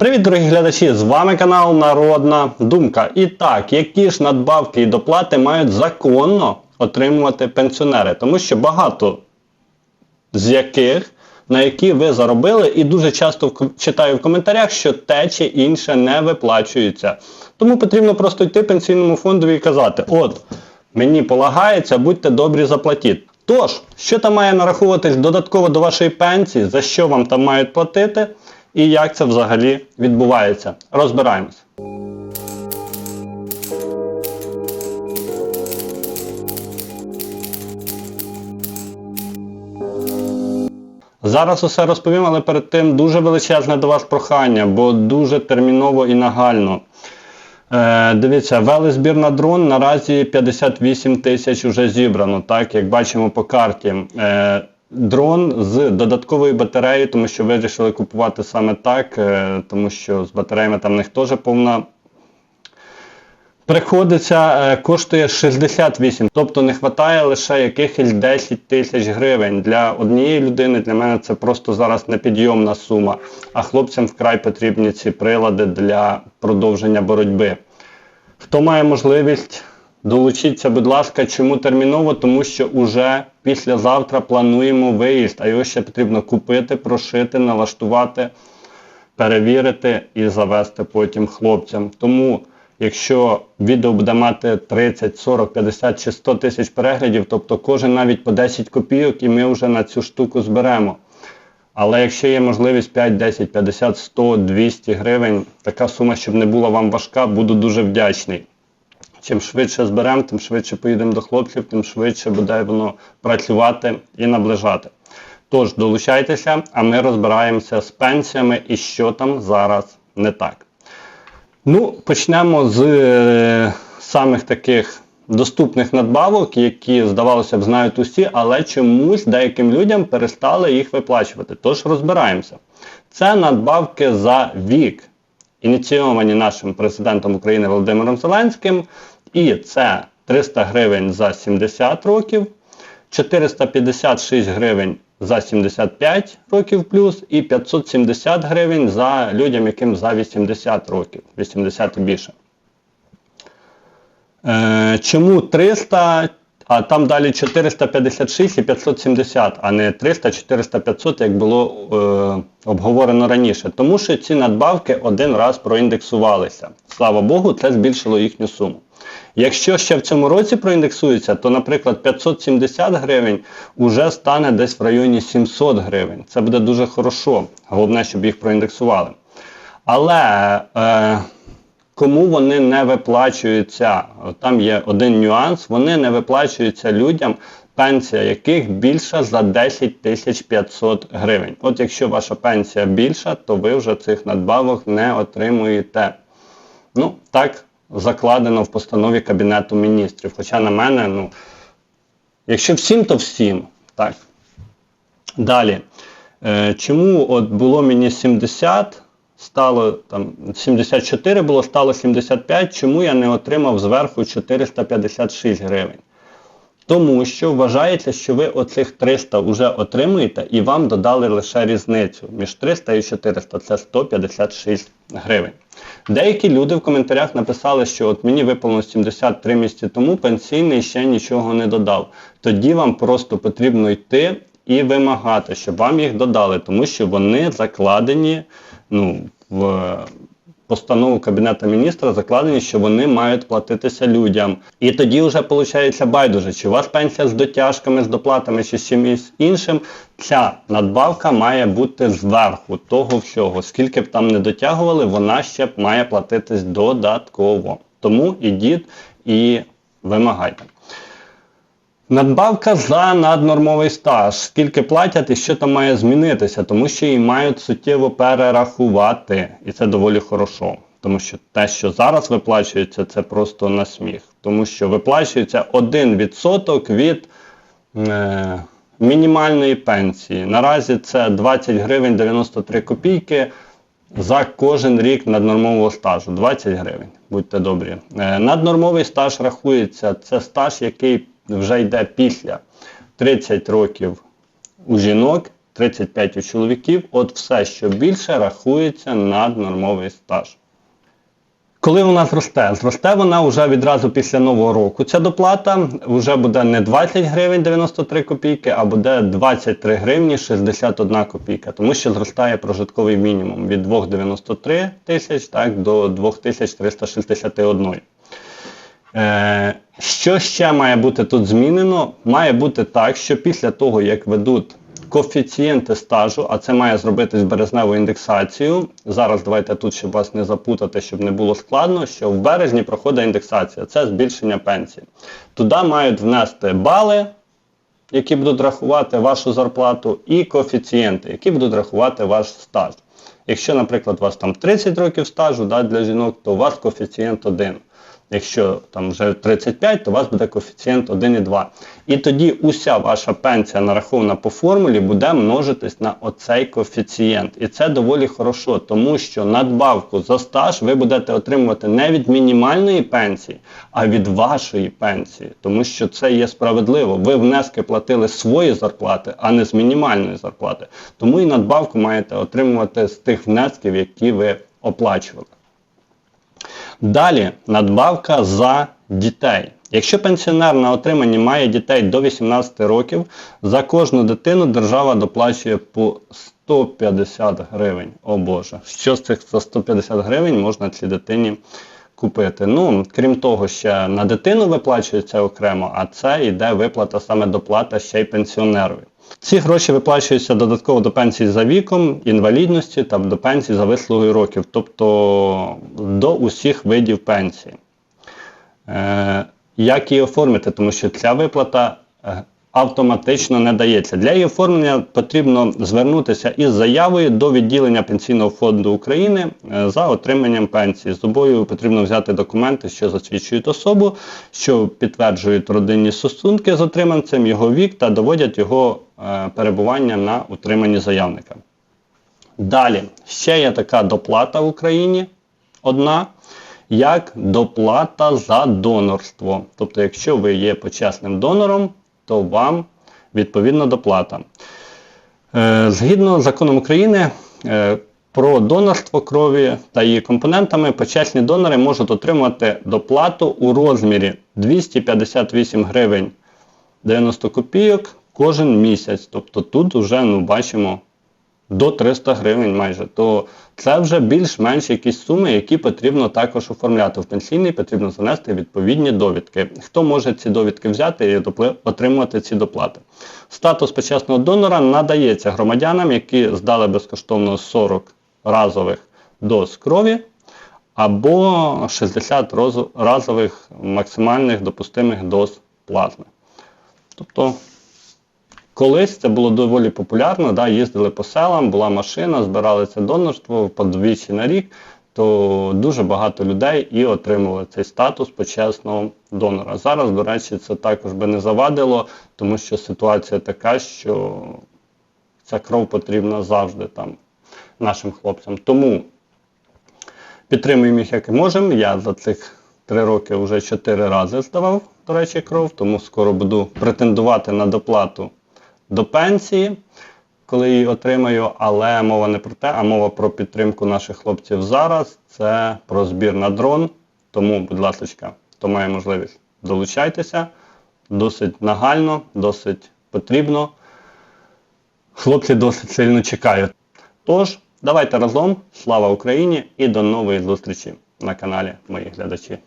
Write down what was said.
Привіт, дорогі глядачі! З вами канал Народна Думка. І так, які ж надбавки і доплати мають законно отримувати пенсіонери? Тому що багато з яких, на які ви заробили, і дуже часто читаю в коментарях, що те чи інше не виплачується. Тому потрібно просто йти пенсійному фондові і казати: от, мені полагається, будьте добрі, заплатіть. Тож, що там має нараховуватись додатково до вашої пенсії, за що вам там мають платити, і як це взагалі відбувається. Розбираємось. Зараз усе розповім, але перед тим дуже величезне до вас прохання, бо дуже терміново і нагально. Е, дивіться, вели збір на дрон, наразі 58 тисяч вже зібрано, так, як бачимо по карті. Е, дрон з додатковою батареєю, тому що вирішили купувати саме так, е, тому що з батареями там в них теж повна Приходиться, е, коштує 68, тобто не вистачає лише якихось 10 тисяч гривень. Для однієї людини для мене це просто зараз непідйомна сума, а хлопцям вкрай потрібні ці прилади для продовження боротьби. Хто має можливість, долучіться, будь ласка, чому терміново? Тому що уже післязавтра плануємо виїзд, а його ще потрібно купити, прошити, налаштувати перевірити і завести потім хлопцям. Тому, якщо відео буде мати 30, 40, 50 чи 100 тисяч переглядів, тобто кожен навіть по 10 копійок, і ми вже на цю штуку зберемо. Але якщо є можливість 5, 10, 50, 100, 200 гривень, така сума, щоб не була вам важка, буду дуже вдячний. Чим швидше зберемо, тим швидше поїдемо до хлопців, тим швидше буде воно працювати і наближати. Тож долучайтеся, а ми розбираємося з пенсіями і що там зараз не так. Ну, почнемо з е, самих таких доступних надбавок, які, здавалося б, знають усі, але чомусь деяким людям перестали їх виплачувати. Тож розбираємося. Це надбавки за вік, ініційовані нашим президентом України Володимиром Зеленським, і це 300 гривень за 70 років, 456 гривень за 75 років плюс і 570 гривень за людям, яким за 80 років, 80 і більше. Е, чому 300, а там далі 456 і 570, а не 300, 400, 500, як було е, обговорено раніше. Тому що ці надбавки один раз проіндексувалися. Слава Богу, це збільшило їхню суму. Якщо ще в цьому році проіндексується, то, наприклад, 570 гривень вже стане десь в районі 700 гривень. Це буде дуже хорошо. Головне, щоб їх проіндексували. Але е, кому вони не виплачуються, там є один нюанс, вони не виплачуються людям, пенсія яких більша за 10 тисяч 500 гривень. От якщо ваша пенсія більша, то ви вже цих надбавок не отримуєте. Ну, так закладено в постанові Кабінету міністрів. Хоча на мене, ну, якщо всім, то всім. Так. Далі. Е, чому от було мені 70, стало там 74 було, стало 75, чому я не отримав зверху 456 гривень? Тому що вважається, що ви оцих 300 вже отримуєте і вам додали лише різницю між 300 і 400, це 156 гривень. Деякі люди в коментарях написали, що от мені виповнилось 73 місяці тому, пенсійний ще нічого не додав. Тоді вам просто потрібно йти і вимагати, щоб вам їх додали, тому що вони закладені ну, в постанову Кабінету міністра закладені, що вони мають платитися людям. І тоді вже виходить байдуже, чи у вас пенсія з дотяжками, з доплатами, чи з чимось іншим, ця надбавка має бути зверху того всього. Скільки б там не дотягували, вона ще має платитись додатково. Тому ідіть і вимагайте. Надбавка за наднормовий стаж. Скільки платять і що там має змінитися, тому що її мають суттєво перерахувати. І це доволі хорошо. Тому що те, що зараз виплачується, це просто на сміх. Тому що виплачується 1% від е, мінімальної пенсії. Наразі це 20 гривень 93 копійки за кожен рік наднормового стажу. 20 гривень, будьте добрі. Е, наднормовий стаж рахується, це стаж, який вже йде після 30 років у жінок, 35 у чоловіків. От все, що більше, рахується наднормовий стаж. Коли вона зросте? Зросте вона вже відразу після нового року. Ця доплата вже буде не 20 гривень 93 копійки, а буде 23 гривні 61 копійка, тому що зростає прожитковий мінімум від 2,93 тисяч так, до 2361. Е, що ще має бути тут змінено? Має бути так, що після того, як ведуть коефіцієнти стажу, а це має зробити з березневою індексацією. Зараз давайте тут, щоб вас не запутати, щоб не було складно, що в березні проходить індексація, це збільшення пенсії. Туди мають внести бали, які будуть рахувати вашу зарплату, і коефіцієнти, які будуть рахувати ваш стаж. Якщо, наприклад, у вас там 30 років стажу да, для жінок, то у вас коефіцієнт 1. Якщо там вже 35, то у вас буде коефіцієнт 1,2. І тоді уся ваша пенсія нарахована по формулі буде множитись на оцей коефіцієнт. І це доволі хорошо, тому що надбавку за стаж ви будете отримувати не від мінімальної пенсії, а від вашої пенсії. Тому що це є справедливо. Ви внески платили свої зарплати, а не з мінімальної зарплати. Тому і надбавку маєте отримувати з тих внесків, які ви оплачували. Далі надбавка за дітей. Якщо пенсіонер на отриманні має дітей до 18 років, за кожну дитину держава доплачує по 150 гривень. О Боже, що з цих за 150 гривень можна цій дитині купити? Ну, крім того, ще на дитину виплачується окремо, а це йде виплата саме доплата ще й пенсіонерові. Ці гроші виплачуються додатково до пенсії за віком, інвалідності та до пенсії за вислугою років, тобто до усіх видів пенсії. Е, як її оформити? Тому що ця виплата е, автоматично не дається. Для її оформлення потрібно звернутися із заявою до відділення Пенсійного фонду України е, за отриманням пенсії. З собою потрібно взяти документи, що засвідчують особу, що підтверджують родинні стосунки з отриманцем, його вік та доводять його е, перебування на утриманні заявника. Далі, ще є така доплата в Україні одна, як доплата за донорство. Тобто, якщо ви є почесним донором, то вам відповідна доплата. Е, Згідно з законом України е, про донорство крові та її компонентами, почесні донори можуть отримати доплату у розмірі 258 гривень 90 копійок кожен місяць. Тобто тут вже ну, бачимо до 300 гривень майже, то це вже більш-менш якісь суми, які потрібно також оформляти. В пенсійний потрібно занести відповідні довідки. Хто може ці довідки взяти і отримувати ці доплати? Статус почесного донора надається громадянам, які здали безкоштовно 40 разових доз крові або 60 разових максимальних допустимих доз плазми. Тобто Колись це було доволі популярно, да, їздили по селам, була машина, збирали це донорство по двічі на рік, то дуже багато людей і отримували цей статус почесного донора. Зараз, до речі, це також би не завадило, тому що ситуація така, що ця кров потрібна завжди там нашим хлопцям. Тому підтримуємо їх як і можемо. Я за цих три роки вже чотири рази здавав, до речі, кров, тому скоро буду претендувати на доплату до пенсії, коли її отримаю, але мова не про те, а мова про підтримку наших хлопців зараз. Це про збір на дрон. Тому, будь ласка, хто має можливість, долучайтеся. Досить нагально, досить потрібно. Хлопці досить сильно чекають. Тож, давайте разом. Слава Україні і до нової зустрічі на каналі, мої глядачі.